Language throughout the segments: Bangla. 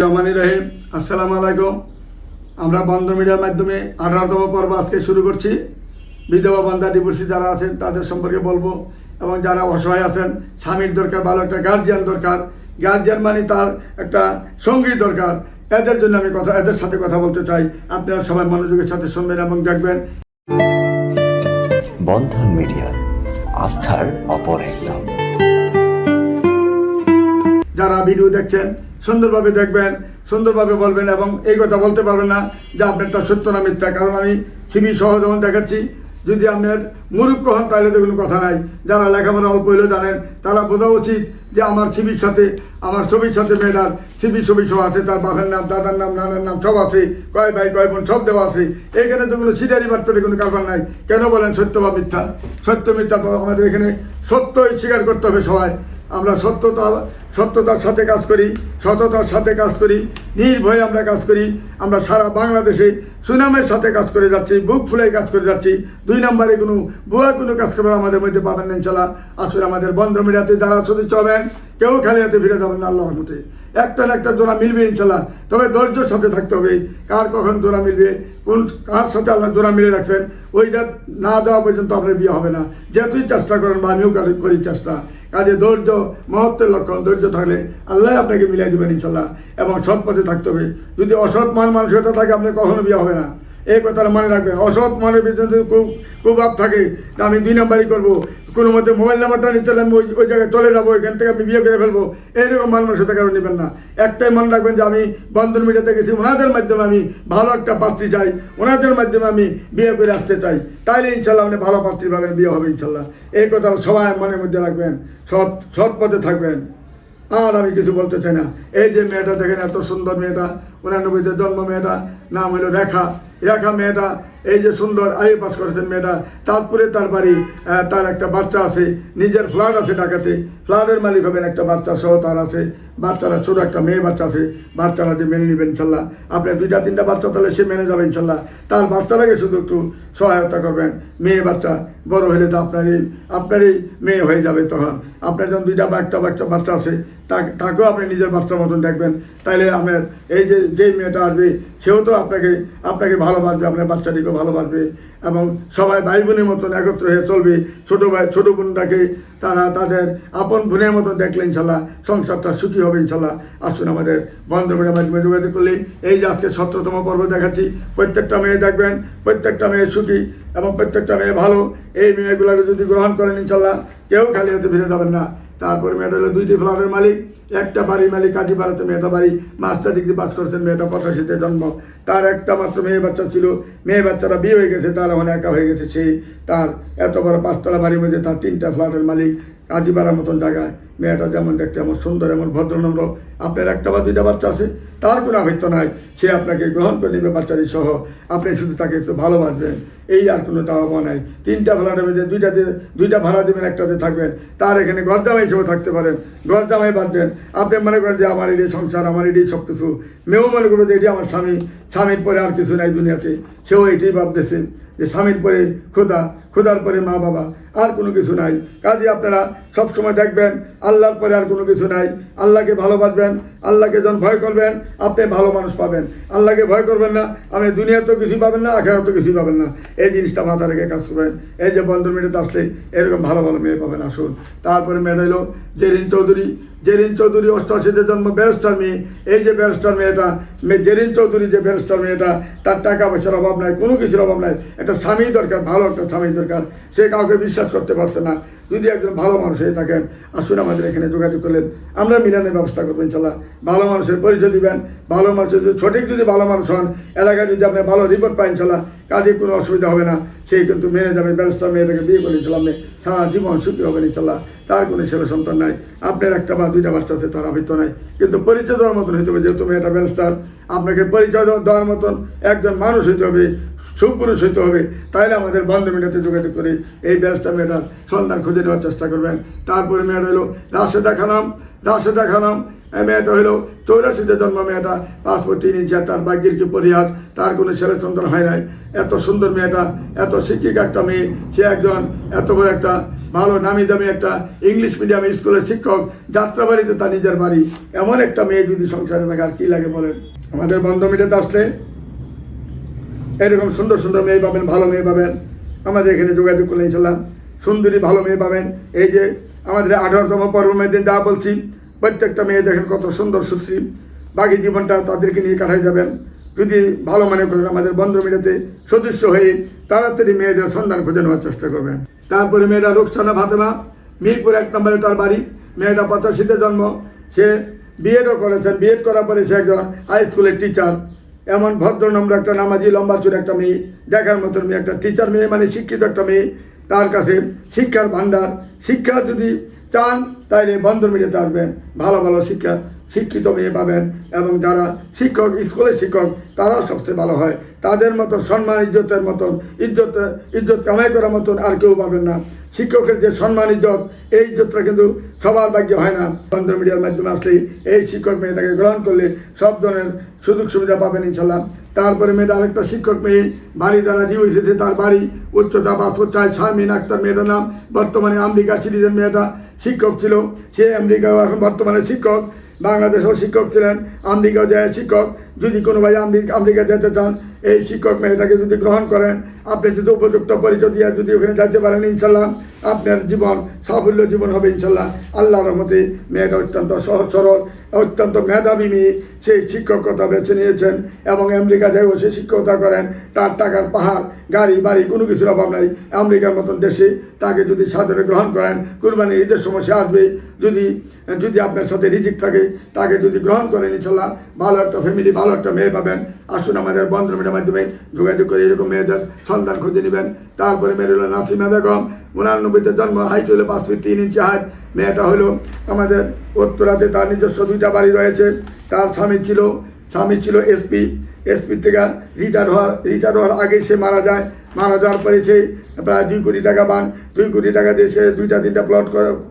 রহমানি রহিম আসসালামু আলাইকুম। আমরা বন্ধ মিডিয়ার মাধ্যমে আঠারোতম পর্ব আজকে শুরু করছি। বিধবা বন্ধা ডিভোর্সি যারা আছেন তাদের সম্পর্কে বলব। এবং যারা অসহায় আছেন স্বামীর দরকার ভালো একটা গার্জিয়ান দরকার। গার্জিয়ান মানে তার একটা সঙ্গী দরকার। এদের জন্য আমি কথা এদের সাথে কথা বলতে চাই। আপনারা সবাই মনোযোগের সাথে শুনবেন এবং দেখবেন। বন্ধন মিডিয়া আস্থার অপর এক নাম। যারা ভিডিও দেখছেন সুন্দরভাবে দেখবেন, সুন্দরভাবে বলবেন এবং এই কথা বলতে পারবেন না যে আপনারটা সত্য না মিথ্যা। কারণ আমি সিবি সহ যেমন দেখাচ্ছি, যদি আপনার মুরুক্ষ হন তাহলে তো কোনো কথা নাই। যারা লেখাপড়া অল্প হলেও জানেন, তারা বোঝা উচিত যে আমার ছবির সাথে, আমার ছবির সাথে মেয়েটার ছবি ছবি সব আছে, তার বাপের নাম, দাদার নাম, নানার নাম সব আছে, কয় ভাই, কয় বোন সব দেওয়া আছে। এখানে তো কোনো সিটারি বাট্টরে কোনো কারবার নাই। কেন বলেন সত্য বা মিথ্যা? সত্য, মিথ্যা আমাদের এখানে সত্যই স্বীকার করতে হবে সবাই। আমরা সত্যতা, সত্যতার সাথে কাজ করি, সততার সাথে কাজ করি নির্ভয়ে আমরা কাজ করি, আমরা সারা বাংলাদেশে সুনামের সাথে কাজ করে যাচ্ছি, বুক ফুলে কাজ করে যাচ্ছি। দুই নম্বরে কোনো বুয়া কোনো কাজ করবার আমাদের মধ্যে পাবেন না, ইনশাল্লাহ। আসলে আমাদের বন্ধ মিডিয়াতে যারা সদস্য হবেন। কেউ খালি হাতে ফিরে যাবেন না, আল্লাহর মতে একটা না একটা জোড়া মিলবে, ইনশাল্লাহ। তবে ধৈর্যর সাথে থাকতে হবে। কার কখন জোড়া মিলবে, কোন, কার সাথে আল্লাহ জোড়া মিলে রাখছেন, ওইটা না দেওয়া পর্যন্ত আপনার বিয়ে হবে না। যেহেতুই চেষ্টা করেন, বা আমিও করি চেষ্টা। কাজে ধৈর্য, মহত্বের লক্ষণ, ধৈর্য থাকলে আল্লাহ আপনাকে মিলাই দেবেন ইনশাল্লাহ, এবং সৎ পথে থাকতে হবে। যদি অসৎ মান মানসিকতা থাকে, আপনার কখনো বিয়ে হবে না। এই কথাটা মনে রাখবেন। অসৎ মানের পিছনে যদি খুব কুভাব থাকে আমি দুই নাম্বারই করব। কোনো মতে মোবাইল নাম্বারটা নিতে আমি ওই ওই জায়গায় চলে যাব, এখান থেকে আমি বিয়ে করে ফেলব। এইরকম মান মানসিকতা কারণ নেবেন না। একটাই মনে রাখবেন যে আমি বন্ধন মিডিয়াতে গেছি, ওনাদের মাধ্যমে আমি ভালো একটা পাত্রী চাই, ওনাদের মাধ্যমে আমি বিয়ে করে আসতে চাই। তাইলে ইনশাল্লাহ আপনি ভালো পাত্রী পাবেন, বিয়ে হবে ইনশাল্লাহ। এই কথা সবাই মনের মধ্যে রাখবেন, সৎ সৎ পথে থাকবেন। আর আমি কিছু বলতে চাই না। এই যে মেয়েটা দেখেন, এত সুন্দর মেয়েটা। উনানব্বইতে জন্ম মেয়েটা, নাম হলো রেখা। রেখা মেয়েটা, এই যে সুন্দর আয়ু পাস করেছেন মেয়েটা, তারপরে তার বাড়ি তার একটা বাচ্চা আছে, নিজের ফ্ল্যাট আছে ঢাকাতে। ফ্ল্যাটের মালিক হবেন একটা বাচ্চা সহ তার আছে। বাচ্চারা ছোট একটা মেয়ে বাচ্চা আছে, বাচ্চারা দিয়ে মেনে নেবেন, ইনশাল্লাহ। আপনি দুইটা, তিনটা বাচ্চা, তাহলে সে মেনে যাবে, ইনশাল্লাহ। তার বাচ্চাটাকে শুধু একটু সহায়তা করবেন। মেয়ে বাচ্চা বড় হলে তো আপনারই আপনারই মেয়ে হয়ে যাবে তখন। আপনার যখন দুইটা বা একটা বাচ্চা বাচ্চা আছে তাকেও আপনি নিজের বাচ্চার মতন দেখবেন। তাইলে আপনার এই যে, যেই মেয়েটা আসবে, সেও তো আপনাকে আপনাকে ভালোবাসবে, আপনার বাচ্চাটিকেও ভালোবাসবে এবং সবাই ভাই বোনের মতন একত্র হয়ে চলবে। ছোটো ভাই, ছোটো বোনটাকে তারা তাদের আপন বোনের মতন দেখলে ইনশাল্লাহ সংসারটা সুখী হবে ইনশাল্লাহ। আসুন আমাদের বন্ধুমের মাধ্যমে যোগাযোগ করলে এই যে আজকে সতেরোতম পর্ব দেখাচ্ছি, প্রত্যেকটা মেয়ে দেখবেন, প্রত্যেকটা মেয়ে সুখী এবং প্রত্যেকটা মেয়ে ভালো। এই মেয়েগুলোকে যদি গ্রহণ করেন ইনশাল্লাহ, কেউ খালি হতে ফিরে যাবেন না। তারপর মেয়েটা হলো দুইটি ফ্ল্যাটের মালিক, একটা বাড়ির মালিক কাজীপাড়াতে মেয়েটা বাড়ি, মাস্টার ডিগ্রি পাস করেছেন, মেয়েটা পঁচাশিতে জন্ম। তার একটা মাত্র মেয়ে বাচ্চা ছিল। মেয়ে বাচ্চারা বিয়ে হয়ে গেছে, তার এখন একা হয়ে গেছে সেই তার এত বড় পাঁচতলা বাড়ির মধ্যে তার তিনটা ফ্ল্যাটের মালিক কাজীপাড়ার মতন জায়গায়। মেয়েটা যেমন দেখতে এমন সুন্দর, এমন ভদ্রনম্র। আপনার একটা বা দুইটা বাচ্চা আছে, তার কোনো আবৃত্ত নাই। সে আপনাকে গ্রহণ করে নেবে বাচ্চাদের সহ। আপনি শুধু তাকে একটু ভালোবাসবেন। এই আর কোনো দাওয়া নাই। তিনটা ভাড়ার মধ্যে দুইটাতে দুইটা ভাড়া দেবেন, একটাতে থাকবেন। তার এখানে গরদামাই হিসেবে থাকতে পারেন। গরদামাই বাদ দেন। আপনি মনে করেন যে আমার এটি সংসার, আমার এটি সব কিছু মেয়েও মনে করবে যে এটি আমার স্বামী। স্বামীর পরে আর কিছু নাই দুনিয়াতে। সেও এটাই ভাবতেছে যে স্বামীর পরে খোদা খোদার পরে মা বাবা, আর কোনো কিছু নাই। কাজে আপনারা সবসময় দেখবেন, আল্লাহর পরে আর কোনো কিছু নাই। আল্লাহকে ভালোবাসবেন, আল্লাহকে যখন ভয় করবেন, আপনি ভালো মানুষ পাবেন। আল্লাহকে ভয় করবেন না, আপনি তো কিছুই পাবেন না আখেরাত তো কিছুই পাবেন না। এই জিনিসটা মাথা রেখে কাজ করবেন। এই যে বন্ধন মেয়েটাতে আসলে এরকম ভালো ভালো মেয়ে পাবেন, আসুন। তারপরে মেয়েটা এলো জেরিন চৌধুরী। জেরিন চৌধুরী অষ্টআশিতে জন্ম, ব্যারিস্টার মেয়ে। এই যে ব্যারিস্টার মেয়েটা মেয়ে জেরিন চৌধুরী যে ব্যারিস্টার মেয়েটা, তার টাকা পয়সার অভাব নাই, কোনো কিছুর অভাব নাই। একটা স্বামী দরকার, ভালো একটা স্বামী দরকার, সে কাউকে বিশ্বাস করতে পারছে না। যদি একজন ভালো মানুষ হয়ে থাকেন আসুন আমাদের এখানে যোগাযোগ করলেন, আমরা মিলানের ব্যবস্থা করব ইনশাল্লাহ। ভালো মানুষের পরিচয় দিবেন, ভালো মানুষের যদি, সঠিক যদি ভালো মানুষ হন, এলাকায় যদি আপনি ভালো রিপোর্ট পাই ইনশাল্লাহ, কাজে কোনো অসুবিধা হবে না। সেই কিন্তু মেনে যাবে ব্যবস্থা মেয়েটাকে বিয়ে করে ইনশাল্লাহ, আপনি সারা জীবন সুখী হবেন ইনশাল্লাহ। তার কোনো ছেলে সন্তান নাই, আপনার একটা বা দুইটা বাচ্চা আছে, তার আবৃত্ত নাই। কিন্তু পরিচয় দেওয়ার মতন হইতে হবে, যেহেতু মেয়েটা ব্যবস্থা আপনাকে পরিচয় দেওয়ার মতন একজন মানুষ হইতে হবে। সুপুরুষ হইতে হবে। তাহলে আমাদের বন্ধ মেটাতে যোগাযোগ করে এই ব্যবস্থা মেয়েটার সন্ধান খুঁজে নেওয়ার চেষ্টা করবেন। তারপরে মেয়েটা হলো রাশেদা খানাম। রাশেদা খানাম মেয়েটা হলো চৌরাশিতে জন্ম মেয়েটা। পাসপোর্ট তিন ইঞ্চি তার ভাগ্যের কি পরিহাস? তার কোনো ছেলে সন্তান হয় নাই। এত সুন্দর মেয়েটা, এত শিক্ষিকা একটা মেয়ে। সে একজন এত বড় একটা, ভালো নামি দামি একটা ইংলিশ মিডিয়াম স্কুলের শিক্ষক। যাত্রাবাড়িতে তার নিজের বাড়ি। এমন একটা মেয়ে যদি সংসারে থাকে, আর কি লাগে বলেন? আমাদের বন্ধ মিটাতে আসলে এরকম সুন্দর সুন্দর মেয়ে পাবেন, ভালো মেয়ে পাবেন। আমাদের এখানে যোগাযোগ করলে ইনশাল্লাহ সুন্দরী, ভালো মেয়ে পাবেন। এই যে আমাদের আঠারোতম পর্ব দিন যা বলছি, প্রত্যেকটা মেয়ে দেখেন কত সুন্দর সুশ্রী। বাকি জীবনটা তাদেরকে নিয়ে কাটাই যাবেন। যদি ভালো মনে করেন আমাদের বন্ধ মিটাতে সদস্য হয়ে তাড়াতাড়ি মেয়েদের সন্ধান খুঁজে নেওয়ার চেষ্টা করবেন। তারপরে মেয়েটা রুকসানা ফাতেমা, মিরপুর এক নম্বরে তার বাড়ি। মেয়েটা পঁচাশিতে জন্ম। সে বিএডও করেছেন। বিএড করার পরে সে একজন হাই স্কুলের টিচার এমন ভদ্র নম্র একটা নামাজি, লম্বা চুর একটা মেয়ে, দেখার মতন মেয়ে, একটা টিচার মেয়ে মানে শিক্ষিত একটা মেয়ে, তার কাছে শিক্ষার ভাণ্ডার। শিক্ষা যদি চান, তাইলে বন্ধ মিলে আসবেন। ভালো ভালো শিক্ষা শিক্ষিত মেয়ে পাবেন এবং যারা শিক্ষক, স্কুলের শিক্ষক, তারাও সবচেয়ে ভালো হয়। তাদের মতো সম্মান ইজ্জতের মতন, ইজ্জত ইজ্জত কামাই করার মতন আর কেউ পাবেন না। শিক্ষকের যে সম্মান, ইজ্জত, এই ইজ্জতটা কিন্তু সবার ভাগ্যে হয় না। বন্ধন মিডিয়ার মাধ্যমে আসলে এই শিক্ষক মেয়েটাকে গ্রহণ করলে সব ধরনের সুযোগ সুবিধা পাবেন ইনশাল্লাহ তারপরে মেয়েটা আরেকটা শিক্ষক মেয়ে, বাড়ি যারা ডিউ এসেছে তার বাড়ি উচ্চতা পাসপোর্ট চায় শারমিন আক্তার মেয়েটার নাম। বর্তমানে আমেরিকা সিটিজেন মেয়েটা শিক্ষক ছিল। সে আমেরিকাও এখন বর্তমানে শিক্ষক। বাংলাদেশেও শিক্ষক ছিলেন, আমেরিকাও যায় শিক্ষক। যদি কোনো ভাই আমেরিকা যেতে চান, এই শিক্ষক মেয়েটাকে যদি গ্রহণ করেন, আপনি যদি উপযুক্ত পরিচয় দিয়ে যদি ওখানে যেতে পারেন, ইনশাল্লাহ আপনার জীবন সাফল্য জীবন হবে, ইনশাল্লাহ। আল্লাহর রহমতে মেয়েটা অত্যন্ত সহজ সরল। অত্যন্ত মেধাবী মেয়ে, সেই শিক্ষকতা বেছে নিয়েছেন এবং আমেরিকা যেও সে শিক্ষকতা করেন। তার টাকার পাহাড়, গাড়ি, বাড়ি কোনো কিছুর অভাব নাই। আমেরিকার মতন দেশে তাকে যদি সাদরে গ্রহণ করেন, কুরবানির ঈদের সময় সে আসবে। যদি যদি আপনার সাথে রিজিক থাকে, তাকে যদি গ্রহণ করেন ইনশাল্লাহ, ভালো একটা ফ্যামিলি ভালো একটা মেয়ে পাবেন। আসুন আমাদের বন্ধুমের মাধ্যমে যোগাযোগ করে এরকম মেয়েদের সন্ধান খুঁজে নেবেন। তারপরে হলো নাসিমা বেগম উনানব্বইতে জন্ম, হাইট হলো পাঁচ ফিট তিন ইঞ্চি হাইট মেয়েটা হলো আমাদের উত্তরাতে তার নিজস্ব দুইটা বাড়ি রয়েছে। তার স্বামী ছিল স্বামী ছিল এসপি। এসপি থেকে রিটায়ার হওয়ার রিটায়ার হওয়ার আগে সে মারা যায়। মারা যাওয়ার পরে সে প্রায় দুই কোটি টাকা পান। দুই কোটি টাকা দিয়ে সে দুইটা, তিনটা প্লট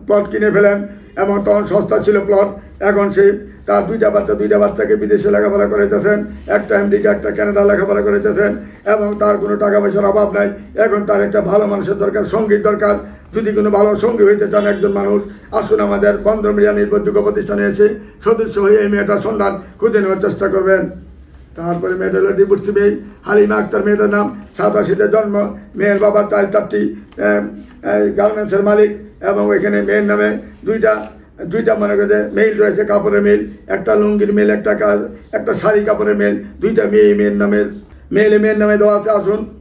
প্লট কিনে ফেলেন। এবং তখন সস্তা ছিল প্লট এখন সে তার দুইটা বাচ্চা, দুইটা বাচ্চাকে বিদেশে লেখাপড়া করেতেছেন একটা আমেরিকা, একটা কানাডা লেখাপড়া করেতেছেন এবং তার কোনো টাকা পয়সার অভাব নাই। এখন তার একটা ভালো মানুষের দরকার সংগীত দরকার। যদি কোনো ভালো সঙ্গী হইতে চান একজন মানুষ, আসুন আমাদের বন্ধ মিডিয়া নির্ভরযোগ্য প্রতিষ্ঠানে এসে সদস্য হয়ে এই মেয়েটার সন্ধান খুঁজে নেওয়ার চেষ্টা করবেন। তারপরে মেয়েটা হলো ডিভোর্সি মেয়ে, হালিমা আক্তার মেয়েটার নাম, সাতাশিতে জন্ম, মেয়ের বাবা তার চারটি গার্মেন্টসের মালিক, এবং এখানে মেয়ের নামে দুইটা দুইটা মনে করে মেইল রয়েছে, কাপড়ের মেল একটা লুঙ্গির মেল একটা কা- একটা শাড়ি কাপড়ের মেল দুইটা মেয়ে মেয়ের নামের মেয়েলে মেয়ের নামে দেওয়া আছে, আসুন।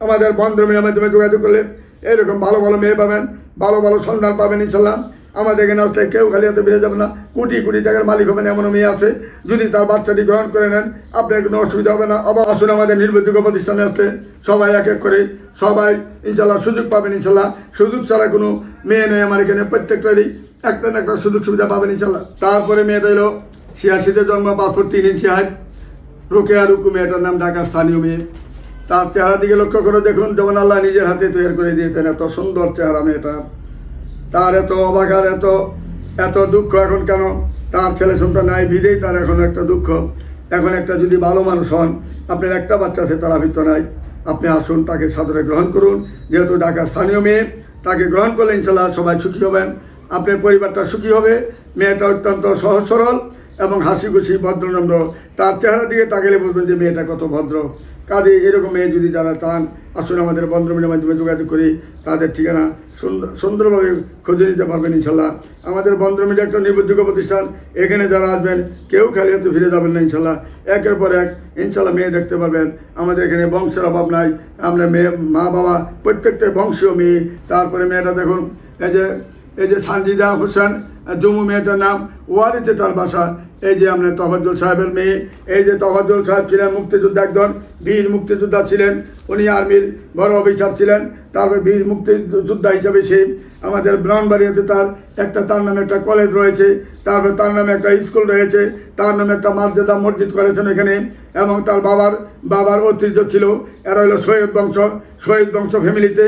আমাদের বন্ধুমের মাধ্যমে যোগাযোগ করলে এরকম ভালো ভালো মেয়ে পাবেন, ভালো ভালো সন্ধান পাবেন ইনশাল্লাহ। আমাদের এখানে আসলে কেউ খালি হাতে বেরিয়ে যাবে না। কোটি কোটি টাকার মালিক হবেন এমন মেয়ে আছে। যদি তার বাচ্চাটি গ্রহণ করে নেন, আপনার কোনো অসুবিধা হবে না। আবার আসুন আমাদের নির্ভরযোগ্য প্রতিষ্ঠানে আসতে। সবাই এক এক করে, সবাই ইনশাল্লাহ সুযোগ পাবেন ইনশাল্লাহ। সুযোগ ছাড়া কোনো মেয়ে নেই আমার এখানে প্রত্যেকটারই। একটা না একটা সুযোগ সুবিধা পাবেন ইনশাল্লাহ। তারপরে মেয়েটা এলো ছিয়াশিতে জন্ম পাসপোর্ট তিন ইঞ্চি হাইট রোকেয়া রুকু মেয়েটার নাম ঢাকা, স্থানীয় মেয়ে। তার চেহারা দিকে লক্ষ্য করে দেখুন যেমন আল্লাহ নিজের হাতে তৈরি করে দিয়েছেন, এত সুন্দর চেহারা মেয়েটা। তার এত অবাকার এত এত দুঃখ এখন কেন? তার ছেলে সন্তান নাই, বিদেই তার এখন একটা দুঃখ। এখন একটা যদি ভালো মানুষ হন, আপনার একটা বাচ্চা আছে, তার আবৃত্ত নাই। আপনি আসুন, তাকে সাদরে গ্রহণ করুন। যেহেতু ঢাকা স্থানীয় মেয়ে, তাকে গ্রহণ করলে ইনশাল্লাহ সবাই সুখী হবেন। আপনার পরিবারটা সুখী হবে। মেয়েটা অত্যন্ত সহজ সরল এবং হাসি খুশি, ভদ্রনম্র। তার চেহারা দিকে তাকালে বলবেন যে মেয়েটা কত ভদ্র। কাজে এরকম মেয়ে যদি যারা চান, আসুন আমাদের বন্ধুমিলের মাধ্যমে যোগাযোগ করি, তাদের ঠিকানা সুন্দর, সুন্দরভাবে খুঁজে নিতে পারবেন ইনশাল্লাহ। আমাদের বন্ধুমিলে একটা নির্ভরযোগ্য প্রতিষ্ঠান, এখানে যারা আসবেন, কেউ খালি হাতে ফিরে যাবেন না ইনশাল্লাহ। একের পর এক, ইনশাল্লাহ মেয়ে দেখতে পারবেন। আমাদের এখানে বংশের অভাব নাই। আমরা মেয়ে, মা, বাবা, প্রত্যেকটা বংশীয় মেয়ে। তারপরে মেয়েটা দেখুন, এই যে এই যে সানজিদা হোসেন জম্মু মেয়েটার নাম, ওয়ারিতে তার বাসা। এই যে আপনার তফাজ্জল সাহেবের মেয়ে, এই যে তফাজ্জল সাহেব ছিলেন মুক্তিযোদ্ধা একজন বীর মুক্তিযোদ্ধা ছিলেন। উনি আর্মির বড় অফিসার ছিলেন, তারপরে বীর মুক্তিযোদ্ধা হিসাবে সে আমাদের ব্রাউনবাড়িয়াতে তার একটা, তার নামে একটা কলেজ রয়েছে, তারপরে তার নামে একটা স্কুল রয়েছে, তার নামে একটা মর্যাদা মসজিদ করেছেন এখানে এবং তার বাবার বাবার ঐতিহ্য ছিল, এরা হলো সৈয়দ বংশ সৈয়দ বংশ ফ্যামিলিতে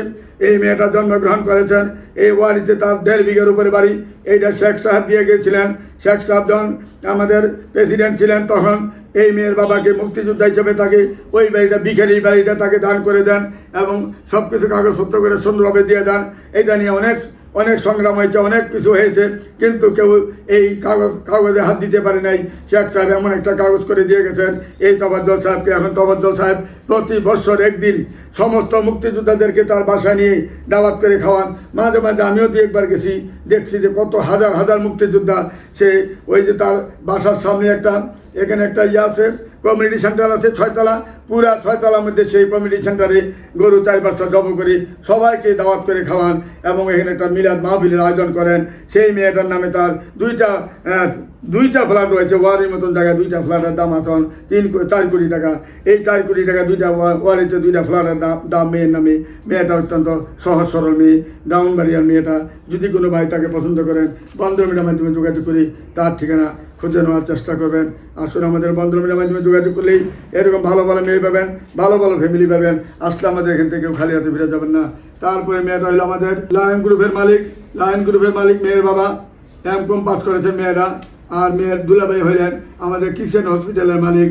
এই মেয়েটা জন্মগ্রহণ করেছেন, এই ওয়ারিতে তার দেড় বিঘের উপরে বাড়ি। এইটা শেখ সাহেব দিয়ে গিয়েছিলেন। শেখ সাহেব যখন আমাদের প্রেসিডেন্ট ছিলেন, তখন এই মেয়ের বাবাকে মুক্তিযোদ্ধা হিসেবে তাকে ওই বাড়িটা, বিখারি বাড়িটা তাকে দান করে দেন এবং সব কিছু কাগজপত্র করে সুন্দরভাবে দিয়ে দেন। এটা নিয়ে অনেক অনেক সংগ্রাম হয়েছে, অনেক কিছু হয়েছে, কিন্তু কেউ এই কাগজ, কাগজে হাত দিতে পারে নাই। শেখ সাহেব এমন একটা কাগজ করে দিয়ে গেছেন, এই তবাদ্দল সাহেবকে। এখন তবাদ্দল সাহেব প্রতি বছর একদিন সমস্ত মুক্তিযোদ্ধাদেরকে তার বাসা নিয়ে দাওয়াত করে খাওয়ান। মাঝে মাঝে আমিও দু একবার গেছি, দেখছি যে কত হাজার হাজার মুক্তিযোদ্ধা সে ওই যে তার বাসার সামনে একটা, এখানে একটা ইয়ে আছে কমিউনিটি সেন্টার আছে ছয়তলা, পুরা ছয়তলার মধ্যে সেই কমিউনিটি সেন্টারে গরু চার পাঁচটা জব করে, সবাইকে দাওয়াত করে খাওয়ান এবং এখানে একটা মিলাদ মাহফিলের আয়োজন করেন। সেই মেয়েটার নামে তার দুইটা দুইটা ফ্ল্যাট রয়েছে, ওয়ারের মতন জায়গায় দুইটা ফ্ল্যাটের দাম এখন তিন চার কোটি টাকা। এই চার কোটি টাকা দুইটা ওয়া- ওয়ারিতে দুইটা ফ্ল্যাটের দাম দাম মেয়ের নামে। মেয়েটা অত্যন্ত সহজ সরল মেয়ে ডাউনবাড়িয়ার মেয়েটা। যদি কোনো ভাই তাকে পছন্দ করেন বন্ধ মিডিয়ার মাধ্যমে যোগাযোগ করি, তার ঠিকানা খুঁজে নেওয়ার চেষ্টা করবেন। আসুন আমাদের বন্ধু মিলে মাধ্যমে যোগাযোগ করলেই এরকম ভালো ভালো মেয়ে পাবেন, ভালো ভালো ফ্যামিলি পাবেন। আসলে আমাদের এখান থেকে খালি হাতে ফিরে যাবেন না। তারপরে মেয়েটা হলো আমাদের লায়ন গ্রুপের মালিক। লায়ন গ্রুপের মালিক মেয়ের বাবা। এম কম পাস করেছে মেয়েরা আর মেয়ের দুলাভাই হইলেন আমাদের কিষেন হসপিটালের মালিক।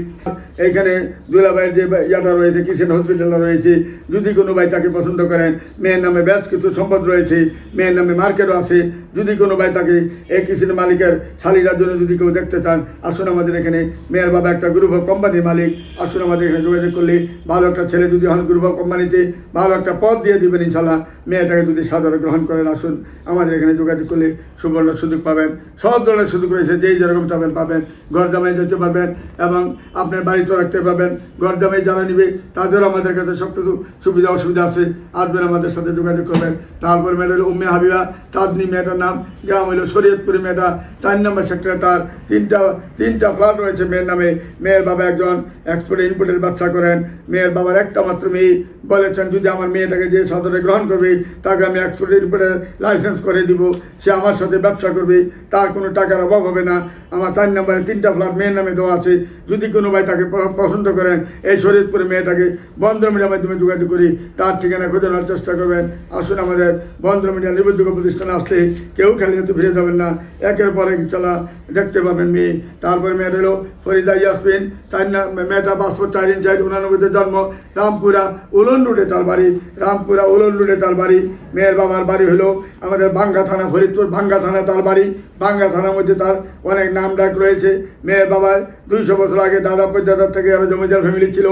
এইখানে দুলাভাইয়ের যে ইয়াটা রয়েছে কিষেন হসপিটাল রয়েছে। যদি কোনো ভাই তাকে পছন্দ করেন, মেয়ের নামে বেশ কিছু সম্পদ রয়েছে, মেয়ের নামে মার্কেটও আছে। যদি কোনো ভাই তাকে এই কিষেন মালিকের শালিরার জন্য যদি কেউ দেখতে চান, আসুন আমাদের এখানে। মেয়ের বাবা একটা গ্রুপ অফ কোম্পানির মালিক। আসুন আমাদের এখানে যোগাযোগ করলে ভালো একটা ছেলে যদি হন গ্রুপ অফ কোম্পানিতে ভালো একটা পদ দিয়ে দিবেন ইনশাল্লাহ মেয়েটাকে যদি সাদরে গ্রহণ করেন, আসুন আমাদের এখানে যোগাযোগ করলে সুবর্ণ সুযোগ পাবেন। সব ধরনের সুযোগ রয়েছে যেই যেরকম চাবেন পাবেন, ঘর জামাই যেতে পারবেন এবং আপনার বাড়িতে রাখতে পারবেন। ঘর জামাই যারা নিবে, তাদেরও আমাদের কাছে সব কিছু সুবিধা অসুবিধা আছে। আসবেন, আমাদের সাথে যোগাযোগ করবেন। তারপর মেয়েটা হলো উম্মে হাবিবা চাঁদনি মেয়েটার নাম। গ্রাম হলো শরীয়তপুরি মেয়েটা, চার নম্বর সেক্টরে তার তিনটা তিনটা ফ্ল্যাট রয়েছে মেয়ের নামে। মেয়ের বাবা একজন এক্সপোর্ট ইনপোর্টের ব্যবসা করেন। মেয়ের বাবার একটা মাত্র মেয়ে। বলেছেন, যদি আমার মেয়েটাকে যে সদরে গ্রহণ করবে, তাকে আমি এক্সপোর্ট ইনপোর্টের লাইসেন্স করে দিব। সে আমার সাথে ব্যবসা করবে। তার কোনো টাকার অভাব হবে না। আমার চার নম্বরে তিনটা ফ্ল্যাট মেয়ের নামে দেওয়া আছে, যদি কোনো ভাই তাকে পছন্দ করেন, এই শরীরপুরে মেয়েটাকে বন্ধ মিডিয়ার মাধ্যমে যোগাযোগ করি, তার ঠিকানা খুঁজে নেওয়ার চেষ্টা করবেন। আসুন আমাদের বন্ধ মিডিয়া নির্ভরযোগ্য প্রতিষ্ঠানে আসলে কেউ খালি হতে ফিরে যাবেন না। একের পর এক চলা দেখতে পাবেন মেয়ে। তারপরে মেয়েটা হলো ফরিদা ইয়াসমিন, তার নাম মেয়েটা পাসপোর্ট চার ইঞ্চ উনানব্বইতে জন্ম, রামপুরা উলন রুটে তার বাড়ি। রামপুরা উলন রুটে তার বাড়ি। মেয়ের বাবার বাড়ি হলো আমাদের ভাঙ্গা থানা, ফরিদপুর ভাঙ্গা থানা তার বাড়ি। ভাঙ্গা থানার মধ্যে তার অনেক নাম ডাক রয়েছে। মেয়ের বাবার দুইশো বছর আগে দাদা পর্যাদার থেকে আরও জমিদার ফ্যামিলি ছিল।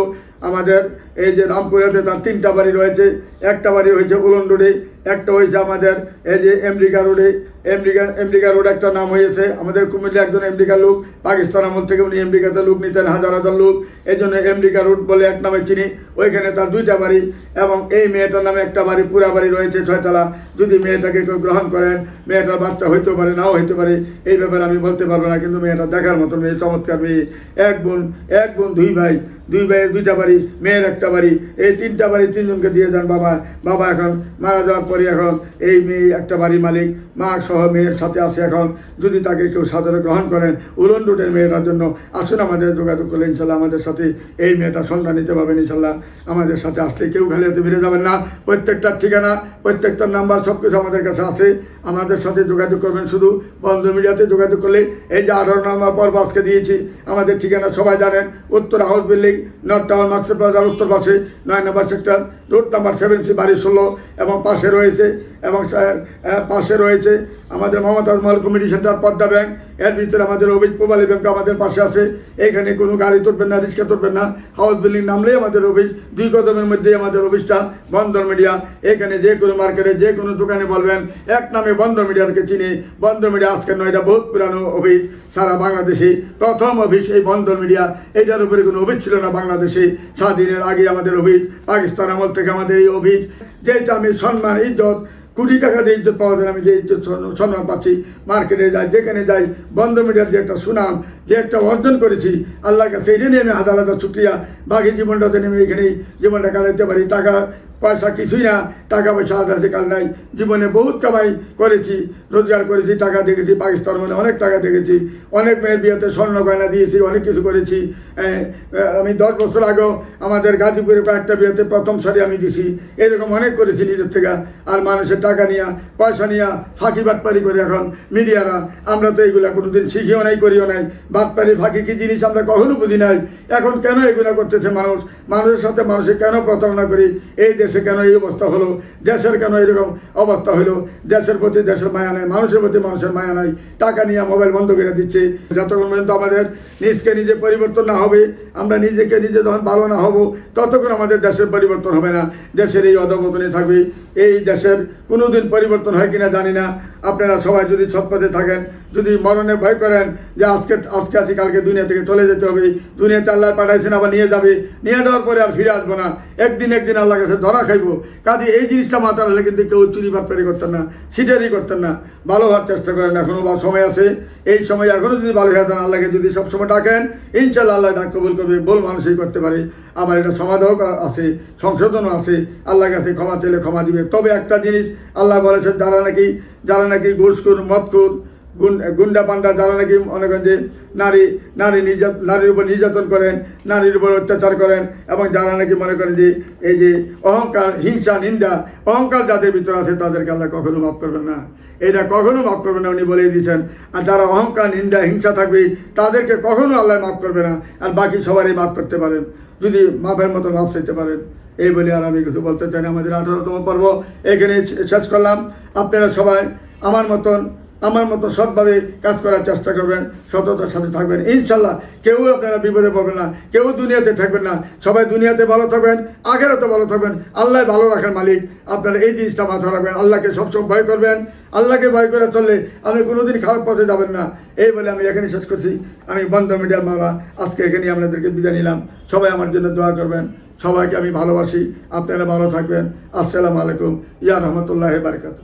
আমাদের এই যে রামপুরাতে তার তিনটা বাড়ি রয়েছে, একটা বাড়ি হয়েছে উলন রোডে, একটা হয়েছে আমাদের এই যে আমেরিকা রোডে। আমেরিকা আমেরিকা রোড একটা নাম হয়েছে, আমাদের কুমিল্লা একজন আমেরিকার লোক, পাকিস্তান আমল থেকে উনি আমেরিকাতে লোক নিতেন, হাজার হাজার লোক। এই জন্য আমেরিকা রোড বলে এক নামে চিনি। ওইখানে তার দুইটা বাড়ি এবং এই মেয়েটার নামে একটা বাড়ি, পুরা বাড়ি রয়েছে ছয়তলা। যদি মেয়েটাকে কেউ গ্রহণ করেন, মেয়েটার বাচ্চা হইতে পারে, নাও হইতে পারে, এই ব্যাপারে আমি বলতে পারব না, কিন্তু মেয়েটা দেখার মতো মেয়ে, চমৎকার মেয়ে। এক বোন এক বোন, দুই ভাই, দুই ভাইয়ের দুইটা বাড়ি, মেয়ের একটা বাড়ি, এই তিনটা বাড়ি তিনজনকে দিয়ে দেন বাবা। বাবা এখন মারা যাওয়ার পরে এখন এই মেয়ে একটা বাড়ি মালিক, মা সহ মেয়ের সাথে আছে এখন। যদি তাকে কেউ সাদরে গ্রহণ করেন, উলন রুটের মেয়েটার জন্য আসুন আমাদের যোগাযোগ করলে ইনশাল্লাহ আমাদের সাথে এই মেয়েটা সন্ধান নিতে পারবেন ইনশাল্লাহ। আমাদের সাথে আসলে কেউ খালি হাতে ফিরে যাবেন না। প্রত্যেকটার ঠিকানা প্রত্যেকটার নাম্বার সব কিছু আমাদের কাছে আছে। আমাদের সাথে যোগাযোগ করবেন শুধু বন্ধ মিডিয়াতে যোগাযোগ করলে। এই যে আঠারো নম্বর পর্ব আজকে দিয়েছি, আমাদের ঠিকানা সবাই জানেন, উত্তর হাউস বিল্ডিং, নর্থ টাউন মার্কসেট প্লাজার উত্তর পাশে নয় নম্বর sector, road number seven C বাড়ি ষোলো, এবং পাশে রয়েছে, এবং পাশে রয়েছে আমাদের Mumtaz Mahal committee centre, Padma bank. এর ভিতরে আমাদের অভিজ পোবালি ব্যাংক আমাদের পাশে আছে। এখানে কোনো গাড়ি তুলবেন না, রিক্সা তুলবেন না। হাউস বিল্ডিং নামলেই আমাদের অফিস। দুই কদমের মধ্যেই আমাদের অফিসটা, বন্দর মিডিয়া। এখানে যে কোনো মার্কেটে যে কোনো দোকানে বলবেন, এক নামে বন্দর মিডিয়াকে চিনি। বন্দর মিডিয়া আজকে নয় এটা বহুত পুরানো অফিস সারা বাংলাদেশে। প্রথম অফিস এই বন্দর মিডিয়া। এটার উপরে কোনো অভিজ ছিল না বাংলাদেশে। স্বাধীনের আগে আমাদের অফিস, পাকিস্তান আমল থেকে আমাদের এই অফিস। যেটা আমি সম্মান, ইজ্জত, কোটি টাকা দিয়ে ইজ্জত পাওয়া যায়, আমি যে ইজ্জত সম্মান পাচ্ছি। মার্কেটে যাই, যেখানে যাই বন্ধ মিডিয়ার যে একটা সুনাম, যে একটা অর্জন করেছি, আল্লাহর কাছে এটা নিয়ে আমি হাজার ছুটিয়া বাকি জীবনটাতে নেমে এখানেই জীবনটা কাটাতে পারি। টাকা পয়সা কিছুই না, টাকা পয়সা আজ আছে কাল নাই। জীবনে বহুত কামাই করেছি, রোজগার করেছি, টাকা দেখেছি, পাকিস্তান মানে অনেক টাকা দেখেছি। অনেক মেয়ের বিয়েতে স্বর্ণ গয়না দিয়েছি, অনেক কিছু করেছি। আমি দশ বছর আগেও আমাদের গাজীপুরে কয়েকটা বিয়েতে প্রথম সারি আমি দিছি। এরকম অনেক করেছি নিজের থেকে। আর মানুষের টাকা নিয়া, পয়সা নিয়া ফাঁকি বাটপারি করে এখন মিডিয়ারা। আমরা তো এইগুলা কোনোদিন শিখিও নাই, করিও নাই। বাটপারি ফাঁকি কি জিনিস আমরা কখনো বুঝি নাই। এখন কেন এগুলো করতেছে মানুষ? মানুষের সাথে মানুষের কেন প্রতারণা করি? এই দেশে কেন এই অবস্থা হলো? দেশের কেন এরকম অবস্থা হলো? দেশের প্রতি দেশের মায়া নাই, মানুষের প্রতি মানুষের মায়া নাই। টাকা নিয়ে মোবাইল বন্ধ করে দিচ্ছে। যতক্ষণ পর্যন্ত আমাদের নিজকে নিজে পরিবর্তন না হবে, আমরা নিজেকে নিজে যখন ভালো না হব, ততক্ষণ আমাদের দেশের পরিবর্তন হবে না। দেশের এই অধপতনে থাকবে। এই দেশের কোনোদিন পরিবর্তন হয় কিনা জানি না। আপনারা সবাই যদি সৎপথে থাকেন, যদি মরণে ভয় করেন যে আজকে আজকে আছি, কালকে দুনিয়া থেকে চলে যেতে হবে, দুনিয়াতে আল্লাহ পাঠাইছেন, আবার নিয়ে যাবে, নিয়ে যাওয়ার পরে আর ফিরে আসব না। একদিন একদিন আল্লাহ কাছে ধরা খাইবো। কাজে এই জিনিসটা মাথা রাখলে কিন্তু কেউ চুরি বাটপারি করতেন না সিটারি করতেন না। ভালো হওয়ার চেষ্টা করেন এখনও বা সময় আছে। এই সময় এখনও যদি ভালো হয়ে যান আল্লাহকে যদি সবসময় ডাকেন ইনশাল্লাহ আল্লাহ ডাক কবুল করবে বল মানুষই করতে পারে। আমার এটা সমাধানও আছে, সংশোধনও আছে। আল্লাহর কাছে ক্ষমা চাইলে ক্ষমা দিবে। তবে একটা জিনিস আল্লাহ বলেছেন, যারা নাকি যারা নাকি ঘুষখুর মদখোর গুন্ডা পান্ডা যারা নাকি মনে করেন যে নারী নারী নির্যাত, নারীর উপর নির্যাতন করেন, নারীর উপর অত্যাচার করেন এবং যারা নাকি মনে করেন যে এই যে অহংকার, হিংসা, নিন্দা, অহংকার যাদের ভিতরে আছে তাদেরকে আল্লাহ কখনো মাফ করবেন না। এটা কখনো মাফ করবে না উনি বলেই দিয়েছেন। আর যারা অহংকার, নিন্দা, হিংসা থাকবে, তাদেরকে কখনো আল্লাহ মাফ করবে না। আর বাকি সবারই মাফ করতে পারেন। যদি মাফের মতো মাফ চাইতে পারেন। এই বলে আর আমি কিছু বলতে চাই আমাদের আঠারোতম পর্ব এখানে শেষ করলাম। আপনারা সবাই আমার মতন আমার মতো সৎভাবে কাজ করার চেষ্টা করবেন, সততার সাথে থাকবেন। ইনশাল্লাহ কেউ আপনারা বিপদে পড়বেন না, কেউ দুনিয়াতে থাকবেন না। সবাই দুনিয়াতে ভালো থাকবেন আগেরও ভালো থাকবেন। আল্লাহ ভালো রাখার মালিক। আপনারা এই জিনিসটা মাথায় রাখবেন। আল্লাহকে সবসময় ভয় করবেন। আল্লাহকে ভয় করে চললে আপনি কোনোদিন খারাপ পথে যাবেন না। এই বলে আমি এখানে শেষ করছি। আমি বন্ধ মিডিয়ার মামলা আজকে এখানে আপনাদেরকে বিদায় নিলাম। সবাই আমার জন্য দোয়া করবেন। সবাইকে আমি ভালোবাসি। আপনারা ভালো থাকবেন। আসসালামু আলাইকুম। ইয়া রহমতুল্লাহ বারকাত